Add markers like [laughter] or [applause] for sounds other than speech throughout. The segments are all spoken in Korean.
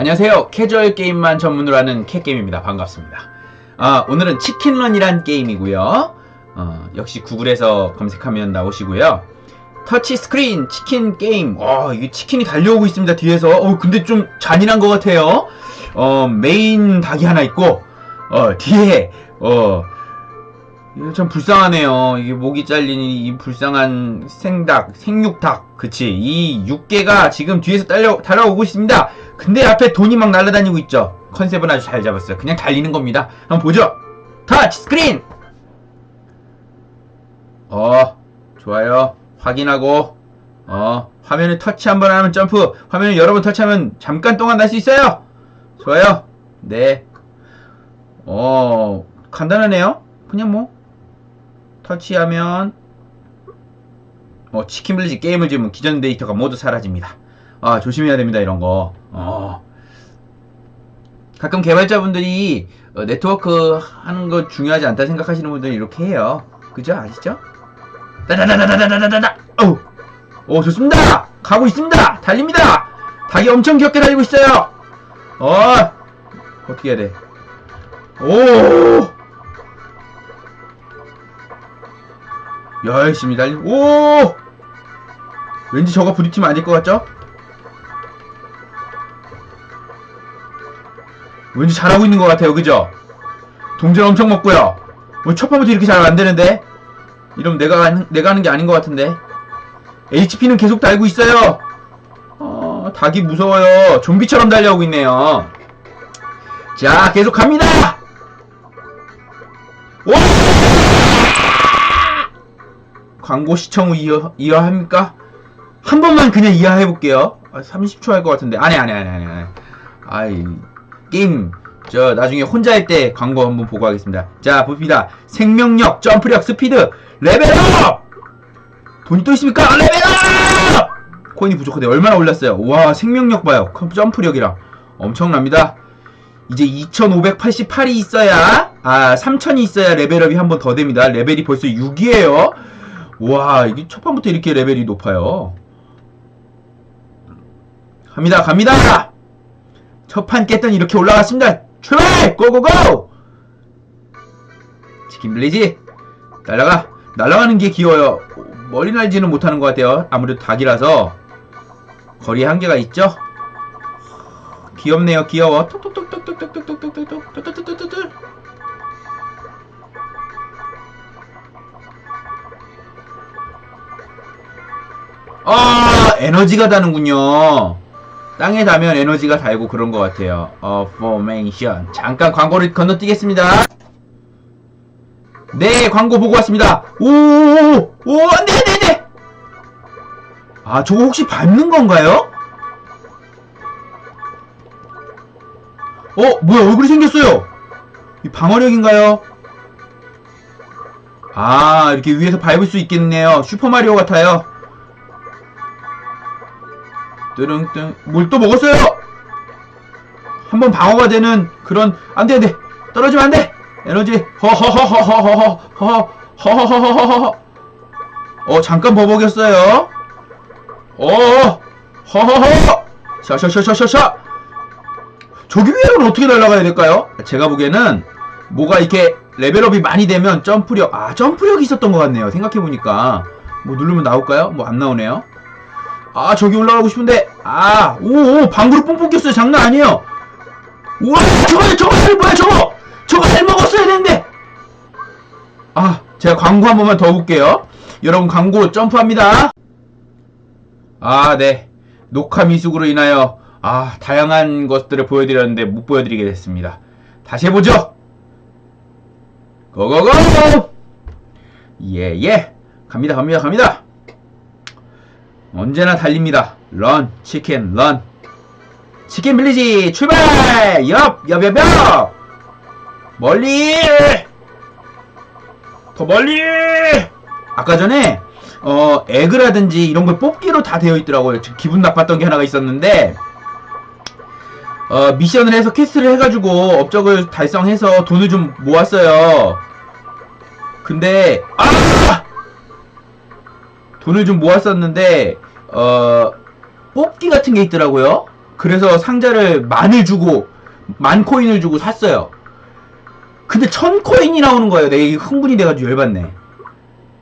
안녕하세요. 캐주얼 게임만 전문으로 하는 캣게임입니다. 반갑습니다. 아, 오늘은 치킨런이란 게임이고요. 어, 역시 구글에서 검색하면 나오시고요. 터치 스크린 치킨 게임. 어, 이게 치킨이 달려오고 있습니다. 뒤에서. 어, 근데 좀 잔인한 것 같아요. 어, 메인 닭이 하나 있고, 어, 뒤에, 어, 이거 참 불쌍하네요. 이게 목이 잘린 이 불쌍한 생닭, 생육닭. 그치. 이 육개가 지금 뒤에서 달려, 달려오고 있습니다. 근데 앞에 돈이 막 날아다니고 있죠. 컨셉은 아주 잘 잡았어요. 그냥 달리는 겁니다. 한번 보죠. 터치 스크린! 어, 좋아요. 확인하고, 어, 화면을 터치 한번 하면 점프, 화면을 여러 번 터치하면 잠깐 동안 날 수 있어요. 좋아요. 네. 어, 간단하네요. 그냥 뭐, 터치하면, 어, 치킨 블리지 게임을 지으면 기존 데이터가 모두 사라집니다. 아, 조심해야 됩니다, 이런 거. 어. 가끔 개발자분들이 어, 네트워크 하는 거 중요하지 않다 생각하시는 분들은 이렇게 해요. 그죠? 아시죠? 따다다다다다다다다! 어우! 오, 좋습니다! 가고 있습니다! 달립니다! 닭이 엄청 귀엽게 달리고 있어요! 어! 어떻게 해야 돼? 오! 열심히 달리, 오! 왠지 저거 부딪히면 안될것 같죠? 왠지 잘하고 있는 것 같아요, 그죠? 동전 엄청 먹고요. 뭐첫 판부터 이렇게 잘 안 되는데? 이러면 내가, 내가 하는 게 아닌 것 같은데? HP는 계속 달고 있어요! 어, 닭이 무서워요. 좀비처럼 달려오고 있네요. 자, 계속 갑니다! 와! 광고 시청 후 이어, 이어합니까? 한 번만 그냥 이해해볼게요. 아, 30초 할 것 같은데. 아니, 아니, 아니, 아니, 아니. 아이, 게임, 저, 나중에 혼자 할 때 광고 한번 보고 하겠습니다. 자, 봅시다. 생명력, 점프력, 스피드, 레벨업! 돈이 또 있습니까? 아, 레벨업! 코인이 부족하대. 얼마나 올랐어요? 와, 생명력 봐요. 컴- 점프력이랑. 엄청납니다. 이제 2588이 있어야, 아, 3000이 있어야 레벨업이 한 번 더 됩니다. 레벨이 벌써 6이에요. 와, 이게 첫 판부터 이렇게 레벨이 높아요. 갑니다, 갑니다! 첫 판 깼더니 이렇게 올라갔습니다. 출발! 고고고! 치킨 블리지! 날아가! 날아가는 게 귀여워요. 멀리 날지는 못하는 것 같아요. 아무래도 닭이라서. 거리에 한계가 있죠? 귀엽네요, 귀여워. 톡톡톡톡톡톡톡톡톡톡톡톡톡톡톡 아, 에너지가 다는군요. 땅에 닿으면 에너지가 달고 그런 것 같아요. 어, 포메이션. 잠깐 광고를 건너뛰겠습니다. 네, 광고 보고 왔습니다. 오, 오, 오, 네, 네, 네. 아, 저거 혹시 밟는 건가요? 어, 뭐야, 얼굴이 생겼어요. 이 방어력인가요? 아, 이렇게 위에서 밟을 수 있겠네요. 슈퍼마리오 같아요. 뜨릉뜨 물또 먹었어요 한번 방어가 되는 그런 안돼 안돼 떨어지면 안돼 에너지 허허허허허허허허허허허허허 어 잠깐 버벅였어요 어 허허허 샤샤샤샤샤샤 저기 위에는 어떻게 날아가야 될까요? 제가 보기에는 뭐가 이렇게 레벨업이 많이 되면 점프력 아 점프력이 있었던 것 같네요 생각해보니까 뭐 누르면 나올까요? 뭐 안 나오네요 아 저기 올라가고 싶은데 아 오 오 방구를 뽕뽕 꼈어요. 장난 아니에요. 우와 저거 저거 살 뭐야 저거? 저거 살 먹었어야 되는데. 아 제가 광고 한 번만 더 볼게요. 여러분 광고 점프합니다. 아 네. 녹화 미숙으로 인하여 아 다양한 것들을 보여드렸는데 못 보여드리게 됐습니다. 다시 해보죠. 고고고! 예 예. 갑니다 갑니다 갑니다. 언제나 달립니다. 런, 치킨, 런. 치킨 빌리지, 출발! 옆, 옆, 옆, 옆! 멀리! 더 멀리! 아까 전에, 어, 에그라든지 이런 걸 뽑기로 다 되어 있더라고요. 저 기분 나빴던 게 하나가 있었는데, 어, 미션을 해서 퀘스트를 해가지고 업적을 달성해서 돈을 좀 모았어요. 근데, 아! 돈을 좀 모았었는데 어 뽑기 같은 게 있더라고요. 그래서 상자를 만을 주고 만 코인을 주고 샀어요. 근데 천 코인이 나오는 거예요. 내가 흥분이 돼가지고 열받네.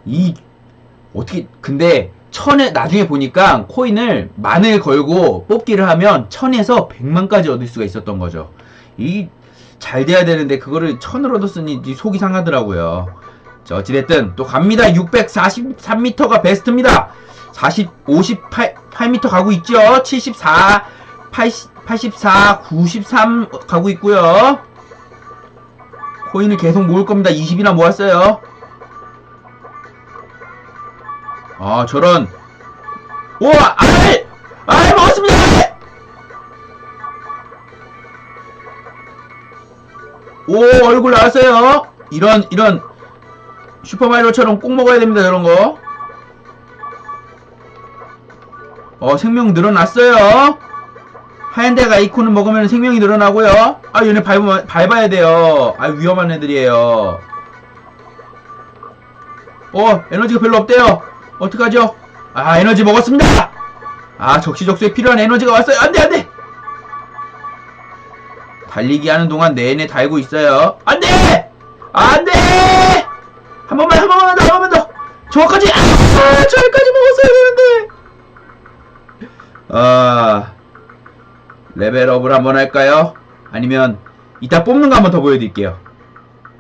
이 어떻게 근데 천에 나중에 보니까 코인을 만을 걸고 뽑기를 하면 천에서 백만까지 얻을 수가 있었던 거죠. 이 잘 돼야 되는데 그거를 천으로 얻었으니 이 속이 상하더라고요. 자, 어찌됐든 또 갑니다. 643m가 베스트입니다. 40, 58, 8m 가고 있죠. 74, 80, 84, 93 가고 있고요. 코인을 계속 모을 겁니다. 20이나 모았어요. 아, 저런. 알! 알 먹었습니다! 오, 얼굴 나왔어요. 이런, 이런, 슈퍼마리오처럼 꼭 먹어야 됩니다, 저런 거. 어, 생명 늘어났어요. 하얀 데가 아이콘을 먹으면 생명이 늘어나고요. 아, 얘네 밟으면, 밟아야 돼요. 아, 위험한 애들이에요. 어, 에너지가 별로 없대요. 어떡하죠? 아, 에너지 먹었습니다! 아, 적시적소에 필요한 에너지가 왔어요. 안 돼, 안 돼! 달리기 하는 동안 내내 달고 있어요. 안 돼! 안 돼! 한 번만, 한 번만 더, 한 번만 더! 저거까지! 아, 저기까지 먹었어야 되는데! 아, 레벨업을 한번 할까요? 아니면, 이따 뽑는 거 한번 더 보여드릴게요.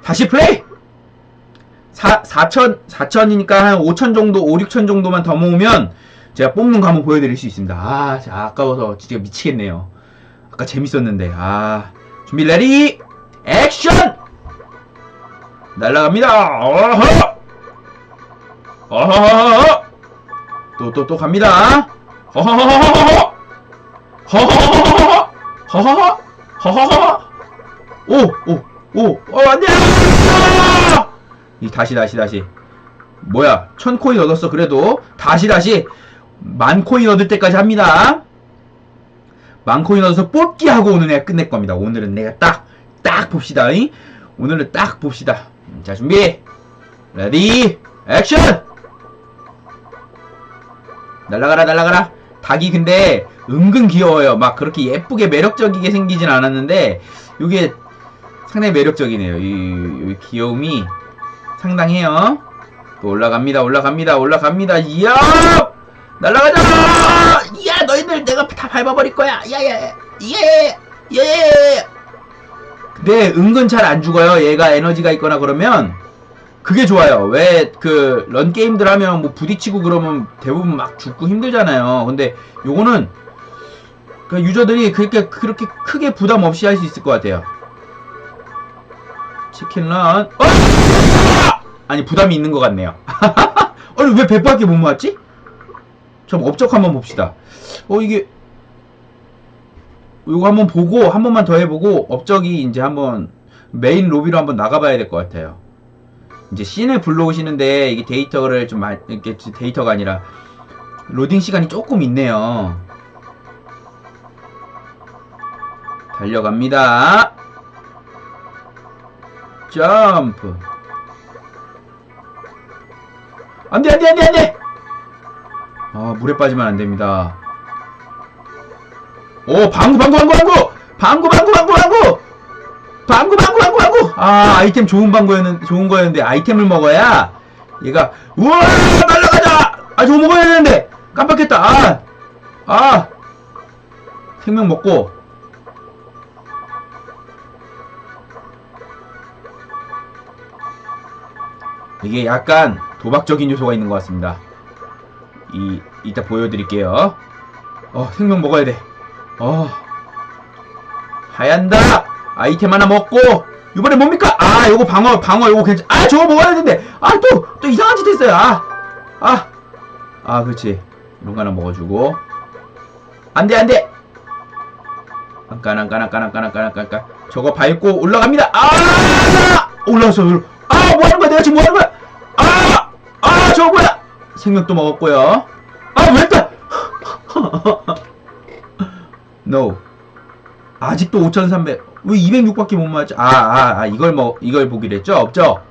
다시 플레이! 4, 4천, 4천이니까 한 5천 정도, 5, 6천 정도만 더 모으면 제가 뽑는 거 한번 보여드릴 수 있습니다. 아, 아까워서 진짜 미치겠네요. 아까 재밌었는데, 아. 준비, 레디, 액션! 날라갑니다. 어허! 어허허허! 또, 또, 또 갑니다. 허허허허허! 허 허허허! 허허허! 오, 오, 오, 어, 안 돼! 아! 이 다시 다시 다시 뭐야 천 코인 얻었어 그래도 다시 다시 만 코인 얻을 때까지 합니다 만 코인 얻어서 뽑기 하고 오늘 내가 끝낼 겁니다 오늘은 내가 딱 딱 봅시다 잉? 오늘은 딱 봅시다 자 준비 레디 액션 날라가라 날라가라 닭이 근데 은근 귀여워요 막 그렇게 예쁘게 매력적이게 생기진 않았는데 이게 상당히 매력적이네요 이, 이 귀여움이 상당해요. 또 올라갑니다, 올라갑니다, 올라갑니다. 이야! 날아가자! 이야, 너희들 내가 다 밟아버릴 거야. 야야, 예, 예. 근데 은근 잘 안 죽어요. 얘가 에너지가 있거나 그러면 그게 좋아요. 왜 그 런 게임들 하면 뭐 부딪히고 그러면 대부분 막 죽고 힘들잖아요. 근데 요거는 그 유저들이 그렇게 그렇게 크게 부담 없이 할 수 있을 것 같아요. 치킨 런. 어! 아니 부담이 있는 것 같네요. [laughs] 아니 왜 100밖에 못 모았지? 좀 업적 한번 봅시다. 어 이게 이거 한번 보고 한 번만 더 해보고 업적이 이제 한번 메인 로비로 한번 나가봐야 될 것 같아요. 이제 씬을 불러오시는데 이게 데이터를 좀 이렇게 데이터가 아니라 로딩 시간이 조금 있네요. 달려갑니다. 점프. 안 돼, 안 돼, 안 돼, 안 돼! 아, 물에 빠지면 안 됩니다. 오, 방구, 방구, 방구, 방구! 방구, 방구, 방구, 방구! 방구, 방구, 방구, 방구! 아, 아이템 좋은 방구였는, 좋은 거였는데, 아이템을 먹어야, 얘가, 우와! 날라가자! 아, 저거 먹어야 되는데! 깜빡했다! 아! 아! 생명 먹고, 이게 약간 도박적인 요소가 있는 것 같습니다. 이, 이따 보여드릴게요. 어, 생명 먹어야 돼. 어. 하얀다! 아이템 하나 먹고, 이번에 뭡니까? 아, 요거 방어, 방어, 요거 괜찮, 아, 저거 먹어야 되는데! 아, 또, 또 이상한 짓 했어요. 아, 아. 아, 그렇지. 이런 거 하나 먹어주고. 안 돼, 안 돼! 안깐, 안깐, 안깐, 안깐, 안깐, 안깐, 안깐. 저거 밟고 올라갑니다. 아! 올라왔어. 아, 뭐 하는 거야? 내가 지금 뭐 하는 거야? 아! 아, 저거 뭐야? 생명도 먹었고요. 아, 왜 또? no. 아직도 5,300. 왜 206밖에 못 맞지? 아, 아, 아, 이걸 뭐, 이걸 보기로 했죠? 업적.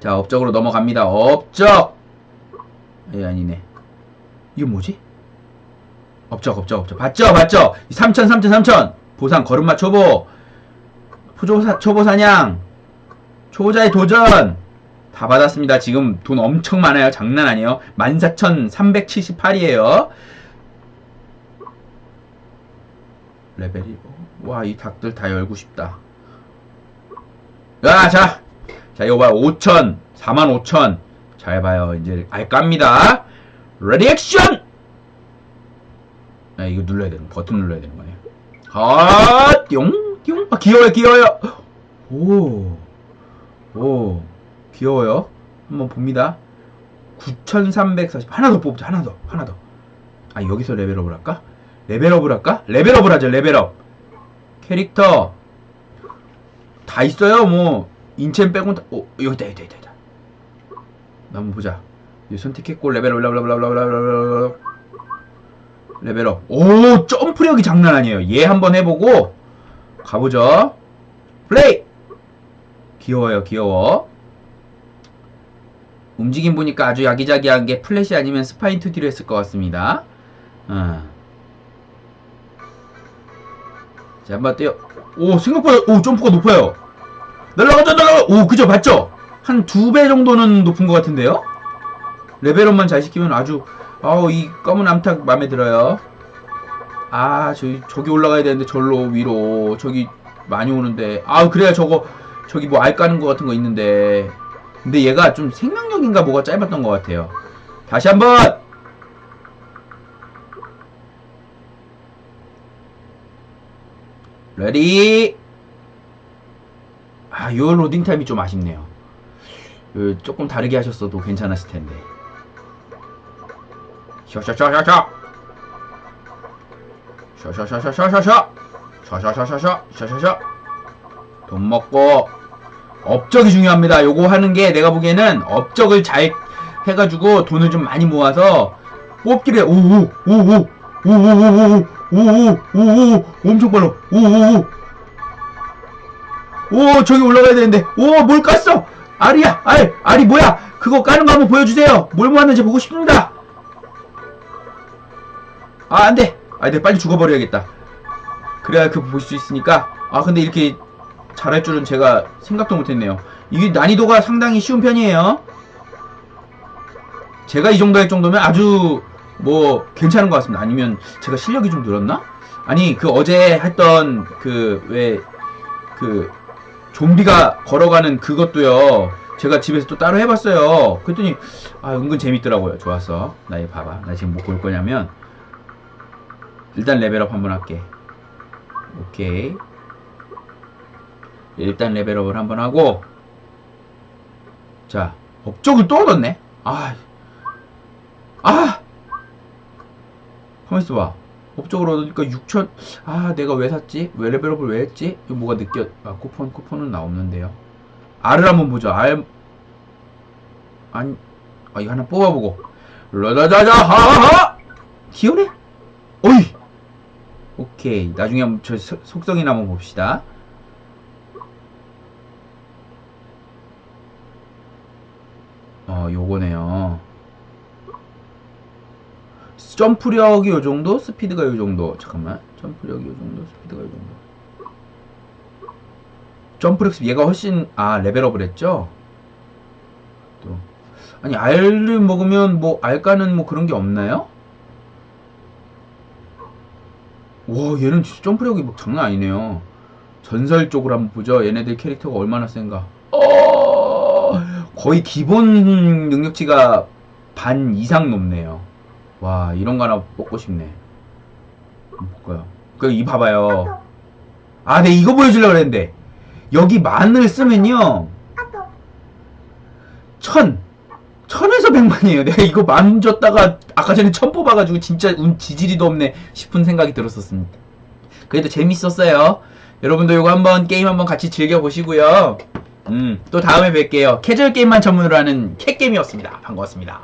자, 업적으로 넘어갑니다. 업적! 예, 아니네. 이게 뭐지? 업적 업적 업적 봤죠 봤죠 3천 3천 3천 보상 걸음마 초보 초보사, 초보 사냥 초보자의 도전! 다 받았습니다. 지금 돈 엄청 많아요. 장난 아니에요. 14,378이에요. 레벨이 와 이 닭들 다 열고 싶다. 야 자! 자 이거 봐요. 5천 4만 5천. 잘 봐요. 이제 알깝니다. 레디 액션! 아, 이거 눌러야 되는 버튼 눌러야 되는 거네요. 아, 띠용, 띠용. 아, 귀여워요, 귀여워요. 오, 오, 귀여워요. 한번 봅니다. 9,340. 하나 더 뽑자, 하나 더, 하나 더. 아, 여기서 레벨업을 할까? 레벨업을 할까? 레벨업을 하죠, 레벨업. 캐릭터. 다 있어요, 뭐. 인첸 빼곤 다, 오, 여기다, 여기다, 여기다. 여기다. 한번 보자. 이 선택했고, 레벨업, 레벨업, 레벨업, 레벨업. 레벨업. 오, 점프력이 장난 아니에요. 얘 한번 해보고, 가보죠. 플레이! 귀여워요, 귀여워. 움직임 보니까 아주 야기자기한 게 플래시 아니면 스파인 2D로 했을 것 같습니다. 어. 자, 한번 뛰어. 오, 생각보다, 오, 점프가 높아요. 날라가자, 날라가! 오, 그죠, 맞죠? 한 두 배 정도는 높은 것 같은데요? 레벨업만 잘 시키면 아주 아우 이 검은 암탉 마음에 들어요. 아 저기 저기 올라가야 되는데 절로 위로 저기 많이 오는데 아 그래야 저거 저기 뭐 알 까는 거 같은 거 있는데. 근데 얘가 좀 생명력인가 뭐가 짧았던 것 같아요. 다시 한번! 레디! 아요 로딩 타임이 좀 아쉽네요. 요, 조금 다르게 하셨어도 괜찮았을 텐데. 샤샤샤샤샤 샤샤샤샤샤샤 샤샤샤샤샤 샤샤샤! 돈 먹고 업적이 중요합니다. 요거 하는 게 내가 보기에는 업적을 잘 해가지고 돈을 좀 많이 모아서 뽑기를 오오 오오 오오오오오오오오 엄청 빨라 오오오 오 저기 올라가야 되는데 오뭘 깠어 알이야 알 알이 뭐야 그거 까는 거 한번 보여주세요 뭘 모았는지 보고 싶습니다 아, 안 돼! 아, 내 빨리 죽어버려야겠다. 그래야 그볼수 있으니까. 아, 근데 이렇게 잘할 줄은 제가 생각도 못했네요. 이게 난이도가 상당히 쉬운 편이에요. 제가 이 정도 할 정도면 아주 뭐 괜찮은 것 같습니다. 아니면 제가 실력이 좀 늘었나? 아니, 그 어제 했던 그, 왜, 그, 좀비가 걸어가는 그것도요. 제가 집에서 또 따로 해봤어요. 그랬더니, 아, 은근 재밌더라고요. 좋았어. 나 이거 봐봐. 나 지금 뭐 볼 거냐면, 일단 레벨업 한번 할게. 오케이. 일단 레벨업을 한번 하고, 자, 업적을 또 얻었네? 아, 아! 가만있어 봐. 업적을 얻으니까 6천, 아, 내가 왜 샀지? 왜 레벨업을 왜 했지? 이거 뭐가 느껴, 아, 쿠폰, 쿠폰은 나 없는데요. R을 한번 보죠. R, 아니, 아, 이거 하나 뽑아보고. 라자자자, 하하하! 귀여네? 어이! 오케이. 나중에 한번 저 속- 속성이나 한번 봅시다. 어, 요거네요. 점프력이 요 정도, 스피드가 요 정도. 잠깐만. 점프력이 요 정도, 스피드가 요 정도. 점프력 얘가 훨씬 아, 레벨업을 했죠? 또 아니, 알을 먹으면 뭐 알까는 뭐 그런 게 없나요? 와 얘는 점프력이 막 장난 아니네요 전설 쪽으로 한번 보죠 얘네들 캐릭터가 얼마나 센가 어 거의 기본 능력치가 반 이상 높네요 와 이런 거 하나 뽑고 싶네 볼까요 그이 봐봐요 아 네 이거 보여주려고 그랬는데 여기 만을 쓰면요 천 천에서 백만이에요. 내가 이거 만 줬다가 아까 전에 천 뽑아가지고 진짜 운 지지리도 없네 싶은 생각이 들었었습니다. 그래도 재밌었어요. 여러분도 이거 한번 게임 한번 같이 즐겨보시고요. 음, 또 다음에 뵐게요. 캐주얼 게임만 전문으로 하는 캣게임이었습니다. 반가웠습니다.